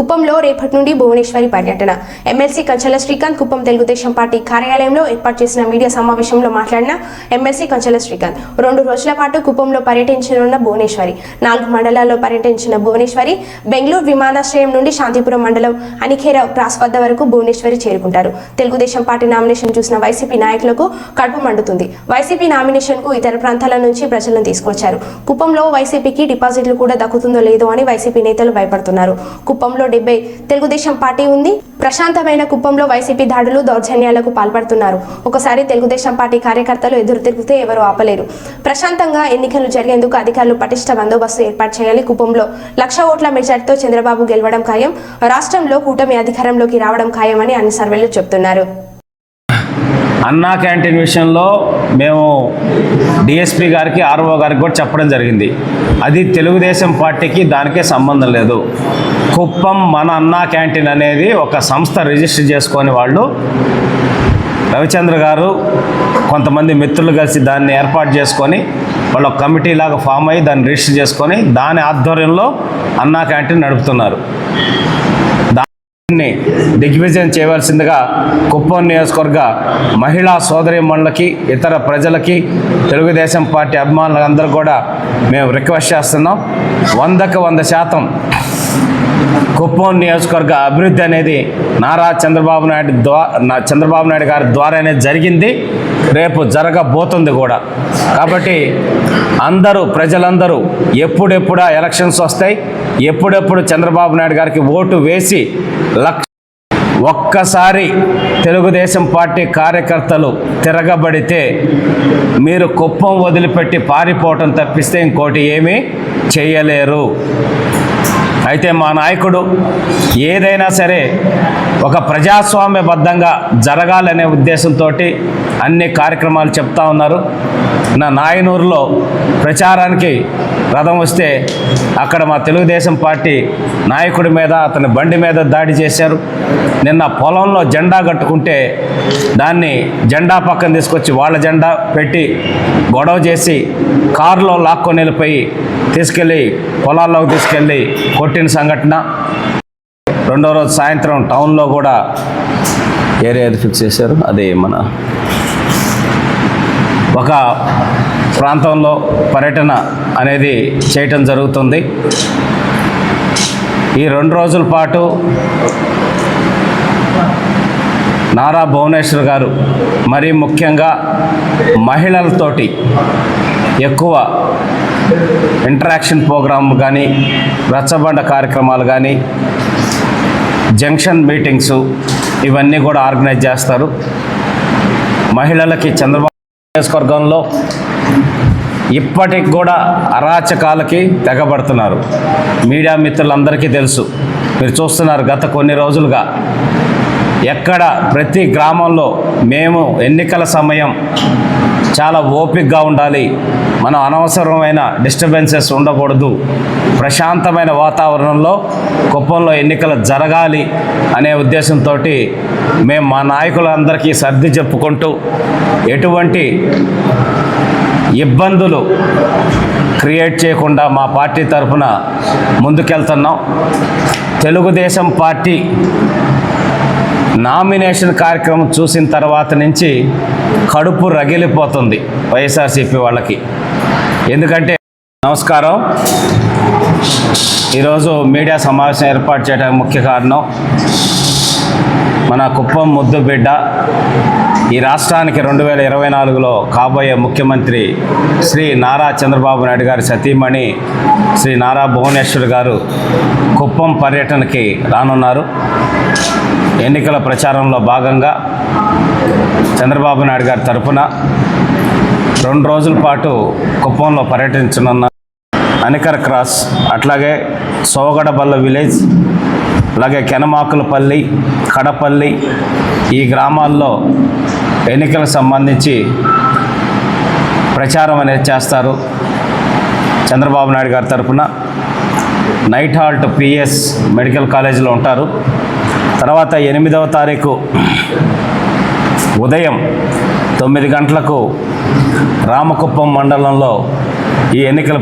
కుప్పంలో రేపటి నుండి భువనేశ్వరి పర్యటన. ఎమ్మెల్సీ కంచెల శ్రీకాంత్ కుప్పం తెలుగుదేశం పార్టీ కార్యాలయంలో ఏర్పాటు చేసిన మీడియా సమావేశంలో మాట్లాడిన ఎమ్మెల్సీ కంచెల శ్రీకాంత్ రెండు రోజుల పాటు కుప్పంలో పర్యటించనున్న భువనేశ్వరి నాలుగు మండలాల్లో పర్యటించిన భువనేశ్వరి బెంగళూరు విమానాశ్రయం నుండి శాంతిపురం మండలం అనిఖేర క్రాస్ వద్ద వరకు భువనేశ్వరి చేరుకుంటారు. తెలుగుదేశం పార్టీ నామినేషన్ చూసిన వైసీపీ నాయకులకు కడుపు మండుతుంది. వైసీపీ నామినేషన్కు ఇతర ప్రాంతాల నుంచి ప్రజలను తీసుకొచ్చారు. కుప్పంలో వైసీపీకి డిపాజిట్లు కూడా దక్కుతుందో లేదో అని వైసీపీ నేతలు భయపడుతున్నారు. కుప్పంలో డెబ్బై. తెలుగుదేశం పార్టీ ఉంది. ప్రశాంతమైన కుప్పంలో వైసీపీ దాడులు దౌర్జన్యాలకు పాల్పడుతున్నారు. ఒకసారి తెలుగుదేశం పార్టీ కార్యకర్తలు ఎదురు తిరిగితే ఎవరు ఆపలేరు. ప్రశాంతంగా ఎన్నికలు జరిగేందుకు అధికారులు పటిష్ట బందోబస్తు ఏర్పాటు చేయాలి. కుప్పంలో లక్ష ఓట్ల మెజార్టీతో చంద్రబాబు గెలవడం ఖాయం. రాష్ట్రంలో కూటమి అధికారంలోకి రావడం ఖాయమని అన్ని సర్వేలు చెబుతున్నారు. అన్నా క్యాంటీన్ విషయంలో మేము డిఎస్పి గారికి ఆర్ఓ గారికి కూడా చెప్పడం జరిగింది. అది తెలుగుదేశం పార్టీకి దానికే సంబంధం లేదు. కుప్పం మన అన్నా క్యాంటీన్ అనేది ఒక సంస్థ రిజిస్టర్ చేసుకొని వాళ్ళు రవిచంద్ర గారు కొంతమంది మిత్రులు కలిసి దాన్ని ఏర్పాటు చేసుకొని వాళ్ళు ఒక కమిటీ లాగా ఫామ్ అయ్యి దాన్ని రిజిస్టర్ చేసుకొని దాని ఆధ్వర్యంలో అన్నా క్యాంటీన్ నడుపుతున్నారు. దిగ్విజయం చేయవలసిందిగా కుప్పం నియోజకవర్గ మహిళా సోదరిమణులకి ఇతర ప్రజలకి తెలుగుదేశం పార్టీ అభిమానులందరూ కూడా మేము రిక్వెస్ట్ చేస్తున్నాం. వందకు వంద శాతం కుప్పం నియోజకవర్గ అభివృద్ధి అనేది నారా చంద్రబాబు నాయుడు ద్వారా చంద్రబాబు నాయుడు గారి ద్వారానే జరిగింది. రేపు జరగబోతుంది కూడా. కాబట్టి అందరూ ప్రజలందరూ ఎప్పుడెప్పుడా ఎలక్షన్స్ వస్తాయి. ఎప్పుడెప్పుడు చంద్రబాబు నాయుడు గారికి ఓటు వేసి లక్ష ఒక్కసారి తెలుగుదేశం పార్టీ కార్యకర్తలు తిరగబడితే మీరు కుప్పం వదిలిపెట్టి పారిపోవటం తప్పిస్తే ఇంకోటి ఏమీ చేయలేరు. అయితే మా నాయకుడు ఏదైనా సరే ఒక ప్రజాస్వామ్యబద్ధంగా జరగాలనే ఉద్దేశంతో అన్ని కార్యక్రమాలు చెప్తా ఉన్నారు. నా నాయనూరులో ప్రచారానికి రథం వస్తే అక్కడ మా తెలుగుదేశం పార్టీ నాయకుడి మీద అతని బండి మీద దాడి చేశారు. నిన్న పొలంలో జెండా కట్టుకుంటే దాన్ని జెండా పక్కన తీసుకొచ్చి వాళ్ళ జెండా పెట్టి గొడవ చేసి కారులో లాక్కొని వెళ్ళిపోయి తీసుకెళ్ళి పొలాల్లోకి తీసుకెళ్ళి కొట్టిన సంఘటన. రెండో రోజు సాయంత్రం టౌన్లో కూడా ఏరియా ఫిక్స్ చేశారు. అది మన ఒక ప్రాంతంలో పర్యటన అనేది చేయటం జరుగుతుంది. ఈ రెండు రోజుల పాటు నారా భువనేశ్వర్ గారు మరీ ముఖ్యంగా మహిళలతోటి ఎక్కువ ఇంటరాక్షన్ ప్రోగ్రామ్ కానీ రచ్చబండ కార్యక్రమాలు కానీ జంక్షన్ మీటింగ్స్ ఇవన్నీ కూడా ఆర్గనైజ్ చేస్తారు. మహిళలకి చంద్రబాబు నియోజకవర్గంలో ఇప్పటికి కూడా అరాచకాలకి తెగబడుతున్నారు. మీడియా మిత్రులందరికీ తెలుసు. మీరు చూస్తున్నారు గత కొన్ని రోజులుగా ఎక్కడ ప్రతి గ్రామంలో మేము ఎన్నికల సమయం చాలా ఓపిక్గా ఉండాలి. మనం అనవసరమైన డిస్టర్బెన్సెస్ ఉండకూడదు. ప్రశాంతమైన వాతావరణంలో కుప్పంలో ఎన్నికలు జరగాలి అనే ఉద్దేశంతో మేము మా నాయకులందరికీ సర్ది చెప్పుకుంటూ ఎటువంటి ఇబ్బందులు క్రియేట్ చేయకుండా మా పార్టీ తరఫున ముందుకెళ్తున్నాం. తెలుగుదేశం పార్టీ నామినేషన్ కార్యక్రమం చూసిన తర్వాత నుంచి కడుపు రగిలిపోతుంది వైఎస్ఆర్సీపీ వాళ్ళకి. ఎందుకంటే నమస్కారం. ఈరోజు మీడియా సమావేశం ఏర్పాటు చేయడానికి ముఖ్య కారణం మన కుప్పం ముద్దుబిడ్డ ఈ రాష్ట్రానికి రెండు వేల ఇరవై నాలుగులో కాబోయే ముఖ్యమంత్రి శ్రీ నారా చంద్రబాబు నాయుడు గారి సతీమణి శ్రీ నారా భువనేశ్వర్ గారు కుప్పం పర్యటనకి రానున్నారు. ఎన్నికల ప్రచారంలో భాగంగా చంద్రబాబు నాయుడు గారి తరఫున రెండు రోజుల పాటు కుప్పంలో పర్యటించనున్న అనికర్ క్రాస్ అట్లాగే సోగడబల్ల విలేజ్ అలాగే కెనమాకులపల్లి కడపల్లి ఈ గ్రామాల్లో ఎన్నికలకు సంబంధించి ప్రచారం అనేది చేస్తారు. చంద్రబాబు నాయుడు గారి తరఫున నైట్ హాల్ట్ పిఎస్ మెడికల్ కాలేజీలో ఉంటారు. తర్వాత ఎనిమిదవ తారీఖు ఉదయం తొమ్మిది గంటలకు రామకుప్పం మండలంలో ఈ ఎన్నికల